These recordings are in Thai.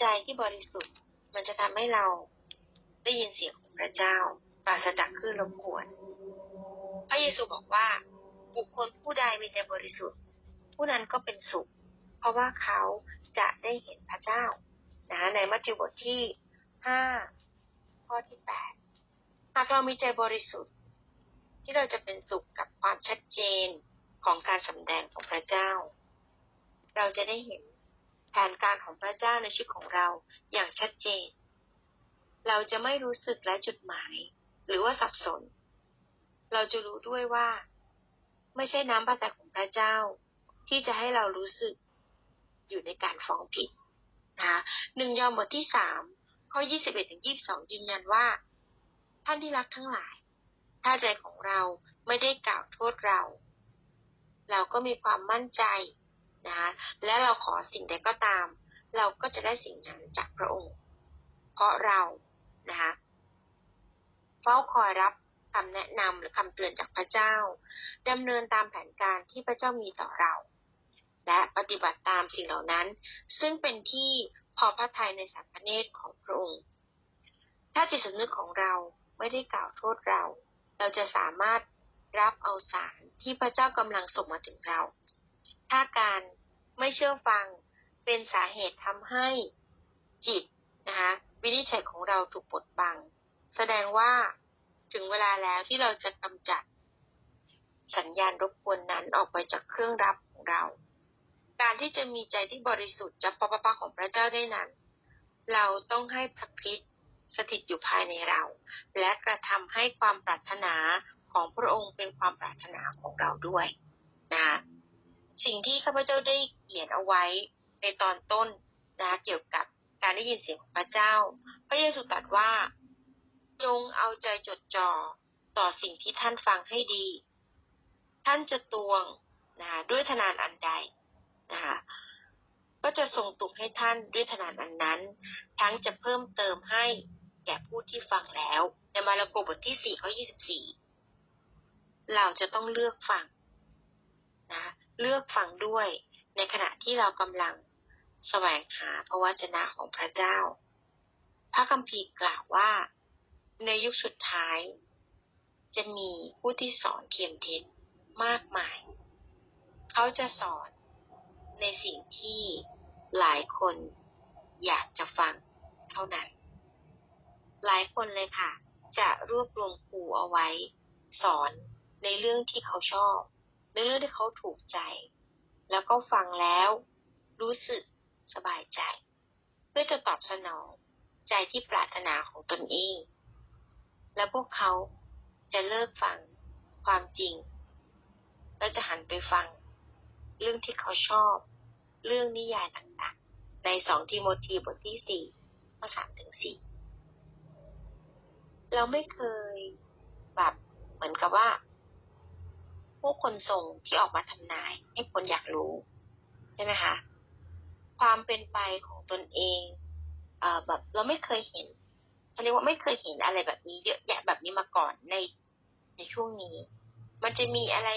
ใจที่บริสุทธิ์มันจะทำให้เราได้ยินเสียงของพระเจ้าปราศจากคลื่นรบกวน พระเยซูบอกว่า บุคคลผู้ใดมีใจบริสุทธิ์ ผู้นั้นก็เป็นสุข เพราะว่าเขาจะได้เห็นพระเจ้านะในมัทธิวบทที่ห้าข้อที่แปดหากเรามีใจบริสุทธิ์ ที่เราจะเป็นสุขกับความชัดเจนของการสำแดงของพระเจ้า เราจะได้เห็น ผนการของพระเจ้าในชีวิตของเราอย่างชัดเจน เราจะไม่รู้สึกและจุดหมาย หรือว่าสับสน เราจะรู้ด้วยว่า ไม่ใช่น้ำพระทัยของพระเจ้า ที่จะให้เรารู้สึกอยู่ในการฟ้องผิดนะหนึ่งยอห์นบทที่สามข้อยี่สิบเอ็ดถึงยี่สองยืนยันว่า ท่านที่รักทั้งหลาย ถ้าใจของเราไม่ได้กล่าวโทษเรา เราก็มีความมั่นใจ นะคะและเราขอสิ่งใดก็ตาม เราก็จะได้สิ่งนั้นจากพระองค์ เพราะเรานะคะเฝ้าคอยรับคำแนะนำหรือคำเตือนจากพระเจ้าดำเนินตามแผนการที่พระเจ้ามีต่อเรา และปฏิบัติตามสิ่งเหล่านั้น ซึ่งเป็นที่พอพระทัยในสารพระเนตรของพระองค์ ถ้าจิตสำนึกของเราไม่ได้กล่าวโทษเรา เราจะสามารถรับเอาสารที่พระเจ้ากำลังส่งมาถึงเรา ถ้าการ ไม่เชื่อฟัง เป็นสาเหตุทำให้จิตนะคะวินิจฉัยของเราถูกปดบัง แสดงว่าถึงเวลาแล้วที่เราจะกำจัดสัญญาณรบกวนนั้นออกไปจากเครื่องรับของเรา การที่จะมีใจที่บริสุทธิ์จากพระปะของพระเจ้าได้นั้น เราต้องให้พระคริสต์สถิตอยู่ภายในเรา และกระทำให้ความปรารถนาของพระองค์เป็นความปรารถนาของเราด้วยนะ สิ่งที่ข้าพเจ้าได้เขียนเอาไว้ในตอนต้นนะเกี่ยวกับการได้ยินเสียงของพระเจ้า พระเยซูตรัสว่า จงเอาใจจดจ่อต่อสิ่งที่ท่านฟังให้ดี ท่านจะตวงนะด้วยทนานอันใดนะคะก็จะทรงตุกให้ท่านด้วยทนานอันนั้น ทั้งจะเพิ่มเติมให้แก่ผู้ที่ฟังแล้ว ในมาระโกบทที่สี่ข้อยี่สิบสี่เราจะต้องเลือกฟังนะ เลือกฟังด้วย ในขณะที่เรากำลังแสวงหาพระวจนะของพระเจ้า พระคัมภีร์กล่าวว่า ในยุคสุดท้าย จะมีผู้ที่สอนเทียมเท็จมากมาย เขาจะสอนในสิ่งที่หลายคนอยากจะฟังเท่านั้น หลายคนเลยค่ะ จะรวบรวมครูเอาไว้ สอนในเรื่องที่เขาชอบ เรื่องที่เขาถูกใจ แล้วก็ฟังแล้วรู้สึกสบายใจ เพื่อจะตอบสนองใจที่ปรารถนาของตนเอง และพวกเขาจะเลิกฟังความจริง แล้วจะหันไปฟัง เรื่องที่เขาชอบ เรื่องนิยายต่างๆ ในสองทิโมธีบทที่สี่ข้อสามถึงสี่เราไม่เคยแบบเหมือนกับว่า ผู้คนส่งที่ออกมาทำนาย ให้คนอยากรู้ ใช่ไหมคะความเป็นไปของตนเองเอ่อแบบเราไม่เคยเห็นเขาเรียกว่าไม่เคยเห็นอะไรแบบนี้เยอะแยะแบบนี้มาก่อนในในช่วงนี้ มันจะมีอะไร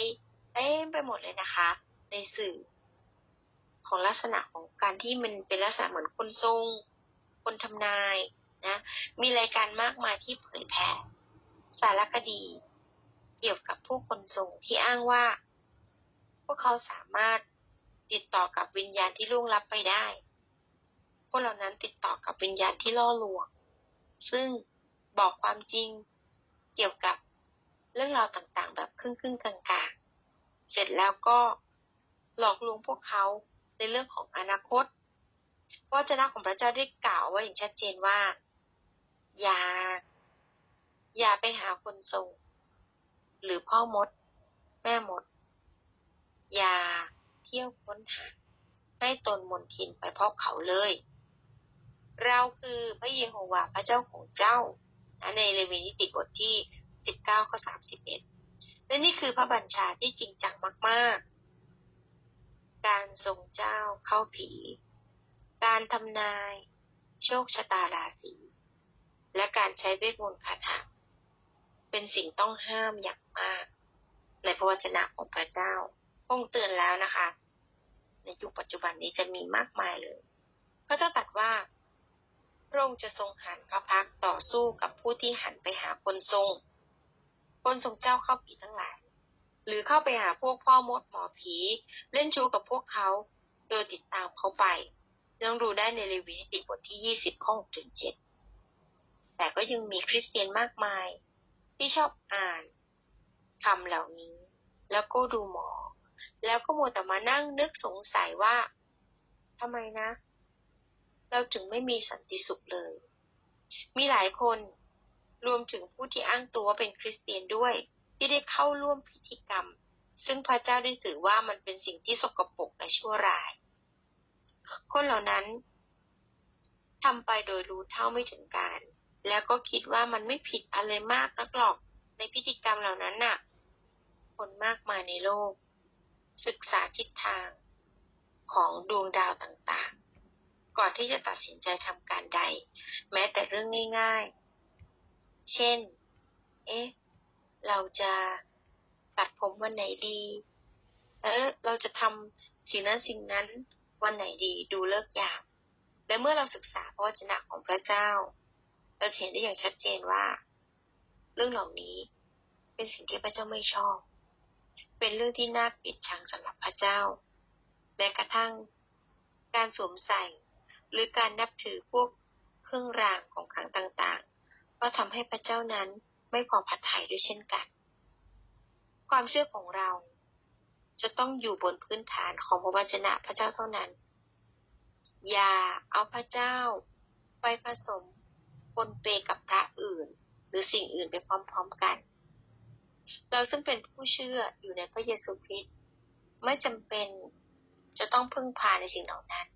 เต็มไปหมดเลยนะคะ ในสื่อของลักษณะของการที่มันเป็นลักษณะเหมือนคนทรง คนทำนายนะ มีรายการมากมายที่เผยแผ่สารคดี เกี่ยวกับผู้คนทรงที่อ้างว่า พวกเขาสามารถติดต่อกับวิญญาณที่ล่วงลับไปได้พวกเหล่านั้นติดต่อกับวิญญาณที่ล่อลวง ซึ่งบอกความจริงเกี่ยวกับเรื่องราวต่างๆ แบบครึ่งๆกลางๆ เสร็จแล้วก็หลอกลวงพวกเขาในเรื่องของอนาคตพระเจ้าของพระเจ้าได้กล่าวไว้อย่างชัดเจนว่า อย่า อย่าไปหาคนทรง หรือพ่อมด แม่มดอย่าเที่ยวค้นหาให้ตนมนทินไปพราะเขาเลย เราคือพระเยโฮวาห์พระเจ้าของเจ้าในเลวีนิติบทที่สิบเก้าข้อสามสิบเอ็ดและนี่คือพระบัญชาที่จริงจังมาก ๆ การทรงเจ้าเข้าผี การทำนาย โชคชะตาราศี และการใช้เวทมนต์คาถา เป็นสิ่งต้องห้ามอย่างมาก ในพระวจนะของพระเจ้าพงเตือนแล้วนะคะ ในยุคปัจจุบันนี้จะมีมากมายเลย พระเจ้าตรัสว่าพระองค์จะทรงหันพระพักตร์ต่อสู้กับผู้ที่หันไปหาคนทรง คนทรงเจ้าเข้าผีทั้งหลาย หรือเข้าไปหาพวกพ่อมดหมอผี เล่นชู้กับพวกเขา โดยติดตามเขาไปต้องดูได้ในเลวีนิติบทที่ยี่สิบข้อหกถึงเจ็ดแต่ก็ยังมีคริสเตียนมากมาย ที่ชอบอ่านคำเหล่านี้ แล้วก็ดูหมอ แล้วก็มัวแต่มานั่งนึกสงสัยว่าทำไมนะ เราถึงไม่มีสันติสุขเลย มีหลายคนรวมถึงผู้ที่อ้างตัวว่าเป็นคริสเตียนด้วย ที่ได้เข้าร่วมพิธีกรรม ซึ่งพระเจ้าได้ถือว่ามันเป็นสิ่งที่สกปรกและชั่วร้าย คนเหล่านั้นทำไปโดยรู้เท่าไม่ถึงการ แล้วก็คิดว่ามันไม่ผิดอะไรมากนักหรอกในพิธีกรรมเหล่านั้นน่ะ คนมากมายในโลก ศึกษาทิศทางของดวงดาวต่างๆ ก่อนที่จะตัดสินใจทำการใด แม้แต่เรื่องง่ายๆ เช่น เอ๊ะ เราจะตัดผมวันไหนดี เออเราจะทำสิ่งนั้นสิ่งนั้นวันไหนดีดูเลิกยามและเมื่อเราศึกษาพระวจนะของพระเจ้า เราเห็นได้อย่างชัดเจนว่า เรื่องเหล่านี้เป็นสิ่งที่พระเจ้าไม่ชอบ เป็นเรื่องที่น่าปิดชังสำหรับพระเจ้า แม้กระทั่งการสวมใส่ หรือการนับถือพวกเครื่องรางของขลังต่างๆ ก็ทำให้พระเจ้านั้นไม่พอพระทัยด้วยเช่นกัน ความเชื่อของเราจะต้องอยู่บนพื้นฐานของพระวจนะพระเจ้าเท่านั้น อย่าเอาพระเจ้าไปผสม นเปกับพระอื่น หรือสิ่งอื่นไปพร้อมๆกัน เราซึ่งเป็นผู้เชื่ออยู่ในพระเยซูคริสต์ไม่จำเป็นจะต้องพึ่งพาในสิ่งเหล่านั้น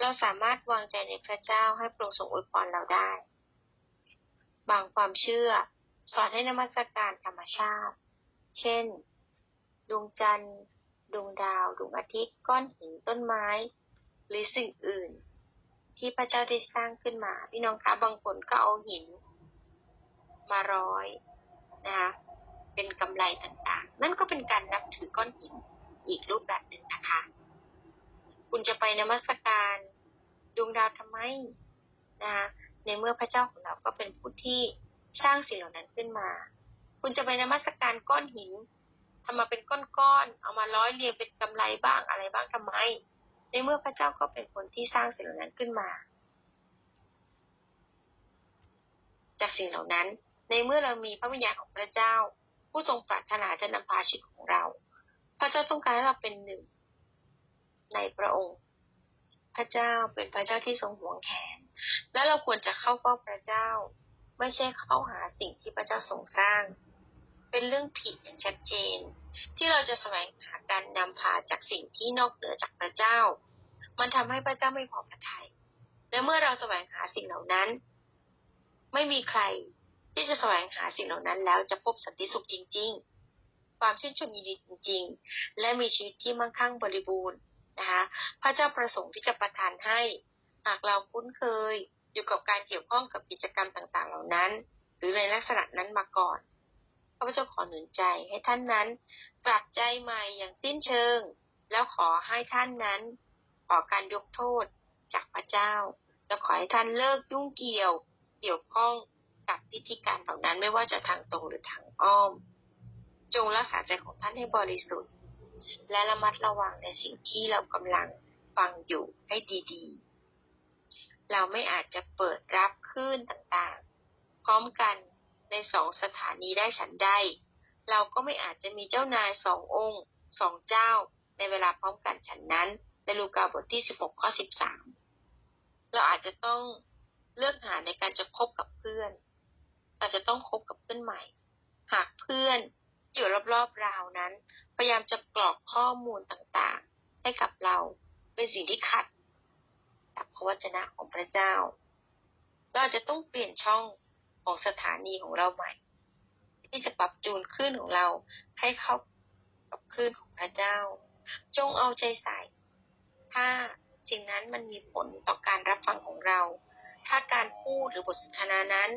เราสามารถวางใจในพระเจ้าให้โปรดทรงอวยพรเราได้ บางความเชื่อสอนให้นมัสการธรรมชาติ เช่น ดวงจันทร์ ดวงดาว ดวงอาทิตย์ ก้อนหิน ต้นไม้ หรือสิ่งอื่น ที่พระเจ้าได้สร้างขึ้นมา พี่น้องคะบางคนก็เอาหิน มาร้อยนะคะเป็นกำไรต่างๆ นั่นก็เป็นการนับถือก้อนหินอีกรูปแบบหนึ่งนะคะ คุณจะไปนมัสการดวงดาวทำไมนะคะในเมื่อพระเจ้าของเราก็เป็นผู้ที่สร้างสิ่งเหล่านั้นขึ้นมา คุณจะไปนมัสการก้อนหินทำมาเป็นก้อนๆ เอามาร้อยเรียงเป็นกำไรบ้างอะไรบ้างทำไม ในเมื่อพระเจ้าก็เป็นคนที่สร้างสิ่งเหล่านั้นขึ้นมา จากสิ่งเหล่านั้น ในเมื่อเรามีพระวิญญาณของพระเจ้า ผู้ทรงปรารถนาจะนำพาชีวิตของเรา พระเจ้าต้องการให้เราเป็นหนึ่ง ในพระองค์ พระเจ้าเป็นพระเจ้าที่ทรงห่วงแขน และเราควรจะเข้าเฝ้าพระเจ้า ไม่ใช่เข้าหาสิ่งที่พระเจ้าทรงสร้าง เป็นเรื่องผิดอย่างชัดเจน ที่เราจะแสวงหาการนำพาจากสิ่งที่นอกเหนือจากพระเจ้า มันทำให้พระเจ้าไม่พอพระทยัยและเมื่อเราแสวงหาสิ่งเหล่านั้น ไม่มีใครที่จะแสวงหาสิ่งเหล่านั้น แล้วจะพบสันติสุขจริง ๆ ความชื่นชมยินดีจริง ๆ และมีชีวิตที่มั่งคั่งบริบูรณ์นะคะพระเจ้าประสงค์ที่จะประทานให้หากเราคุ้นเคยอยู่กับการเกี่ยวข้องกับกิจกรรมต่างๆ เหล่านั้น หรือในลักษณะนั้นมาก่อน พระเจ้าขอหนุนใจให้ท่านนั้นกลับใจใหม่อย่างสิ้นเชิง แล้วขอให้ท่านนั้น ขอการยกโทษจากพระเจ้า แล้วขอให้ท่านเลิกยุ่งเกี่ยวเกี่ยวข้องกับพิธีการเหล่านั้นไม่ว่าจะทางตรงหรือทางอ้อม จงรักษาใจของท่านให้บริสุทธิ์ และระมัดระวังในสิ่งที่เรากำลังฟังอยู่ให้ดีๆ เราไม่อาจจะเปิดรับคลื่นต่างๆ พร้อมกัน ในสองสถานีได้ฉันได้เราก็ไม่อาจจะมีเจ้านายสององค์สองเจ้า ในเวลาพร้อมกันฉันนั้น ในลูกาบทที่ 16 ข้อ 13 เราอาจจะต้องเลือกหาในการจะคบกับเพื่อน อาจจะต้องคบกับเพื่อนใหม่ หากเพื่อนอยู่รอบๆรานั้น พยายามจะกรอกข้อมูลต่างๆ ให้กับเราเป็นสิ่งที่ขัดกับพระวจนะของพระเจ้า เราจะต้องเปลี่ยนช่อง ของสถานีของเราใหม่ ที่จะปรับจูนคลื่นของเราให้เข้ากับคลื่นของพระเจ้า จงเอาใจใส่ ถ้าสิ่งนั้นมันมีผลต่อการรับฟังของเรา ถ้าการพูดหรือบทสนทนานั้น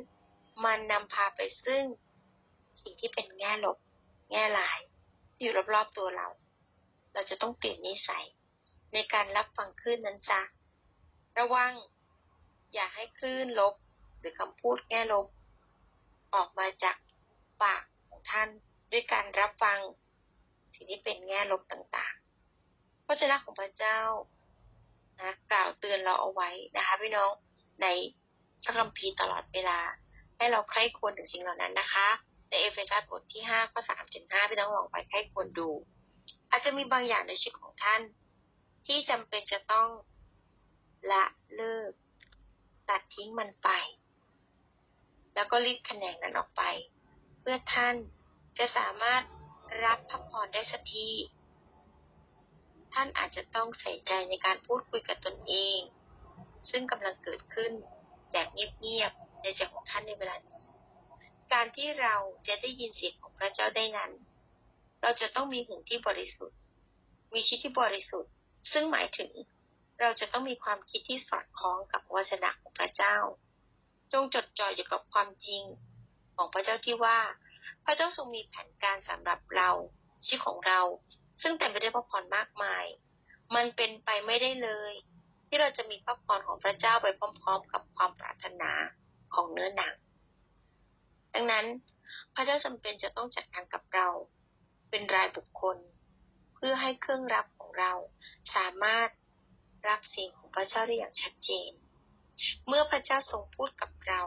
มันนำพาไปซึ่งสิ่งที่เป็นแง่ลบ แง่ลายที่อยู่รอบๆตัวเรา เราจะต้องเปลี่ยนนิสัย ในการรับฟังคลื่นนั้นจ้ะระวัง อย่าให้คลื่นลบ หรือคำพูดแง่ลบ ออกมาจากปากของท่านด้วยการรับฟังสิ่งที่เป็นแง่ลบต่างๆ พระเจ้าของพระเจ้านะกล่าวเตือนเราเอาไว้นะคะพี่น้องในพระคัมภีร์ตลอดเวลา ให้เราใคร่ควรถึงสิ่งเหล่านั้นนะคะ ในเอเฟซัสบทที่ห้าข้อสามถึงห้าพี่น้องลองไปใคร่ควรดู อาจจะมีบางอย่างในชีวิตของท่าน ที่จำเป็นจะต้องละเลิก ตัดทิ้งมันไป แล้วก็รีดแขนงนั้นออกไป เพื่อท่านจะสามารถรับพระพรได้สักทีท่านอาจจะต้องใส่ใจในการพูดคุยกับตนเอง ซึ่งกำลังเกิดขึ้นแบบเงียบๆในใจของท่านในเวลานี้ การที่เราจะได้ยินเสียงของพระเจ้าได้นั้น เราจะต้องมีหูที่บริสุทธิ์ มีคิดที่บริสุทธิ์ ซึ่งหมายถึงเราจะต้องมีความคิดที่สอดคล้องกับวจนะของพระเจ้า จงจดจ่ออยู่กับความจริงของพระเจ้าที่ว่า พระเจ้าทรงมีแผนการสำหรับเราชีวิตของเรา ซึ่งแต่ไม่ได้พระพรมากมาย มันเป็นไปไม่ได้เลย ที่เราจะมีพระพรของพระเจ้าไปพร้อม ๆ กับความปรารถนาของเนื้อหนัง ดังนั้นพระเจ้าจำเป็นจะต้องจัดการกับเรา เป็นรายบุคคล เพื่อให้เครื่องรับของเราสามารถรับสียงของพระเจ้าได้อย่างชัดเจน เมื่อพระเจ้าทรงพูดกับเรา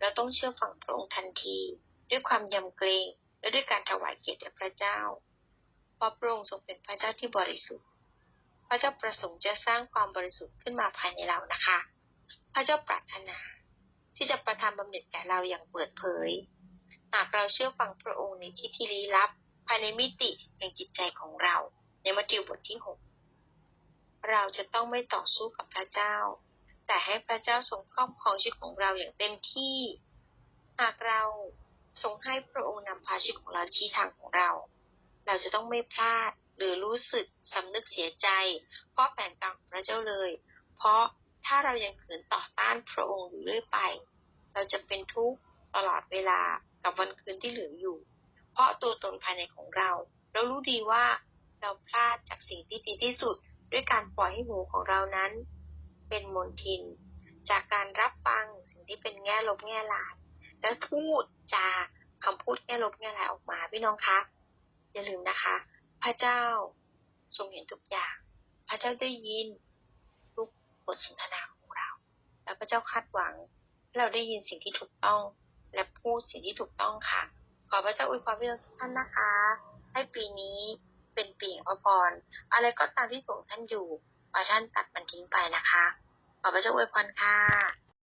เราต้องเชื่อฟังพระองค์ทันที ด้วยความยำเกรงและด้วยการถวายเกียรติแด่พระเจ้า เพราะพระองค์ทรงเป็นพระเจ้าที่บริสุทธิ์ พระเจ้าประสงค์จะสร้างความบริสุทธิ์ขึ้นมาภายในเรานะคะ พระเจ้าปรารถนา ที่จะประทานบำเหน็จแก่เราอย่างเปิดเผย หากเราเชื่อฟังพระองค์ในที่ที่ลี้ลับ ภายในมิติแห่งจิตใจของเรา ในมัทธิวบทที่หกเราจะต้องไม่ต่อสู้กับพระเจ้า แต่ให้พระเจ้าทรงครอบครองชีวิตของเราอย่างเต็มที่ หากเราทรงให้พระองค์นำพาชีวิตของเราชี้ทางของเรา เราจะต้องไม่พลาดหรือรู้สึกสำนึกเสียใจ เพราะแผนการของพระเจ้าเลย เพราะถ้าเรายังขืนต่อต้านพระองค์อยู่เรื่อยไป เราจะเป็นทุกข์ตลอดเวลากับวันคืนที่เหลืออยู่ เพราะตัวตนภายในของเรา เรารู้ดีว่าเราพลาดจากสิ่งที่ดีที่สุด ด้วยการปล่อยให้หูของเรานั้น เป็นมนทิน จากการรับฟังสิ่งที่เป็นแง่ลบแง่ลาย และพูดจาคำพูดแง่ลบแง่ลายออกมาพี่น้องคะอย่าลืมนะคะ พระเจ้าทรงเห็นทุกอย่าง พระเจ้าได้ยินทุกบทสนทนาของเรา แล้วพระเจ้าคาดหวังให้เราได้ยินสิ่งที่ถูกต้อง และพูดสิ่งที่ถูกต้องค่ะ ขอพระเจ้าอวยพรพี่น้องทุกท่านนะคะ ให้ปีนี้เป็นปีแห่งพระพรอะไรก็ตามที่ส่งท่านอยู่ขอท่านตัดมันทิ้งไปนะคะ ขอพระเจ้าอวยพรค่ะ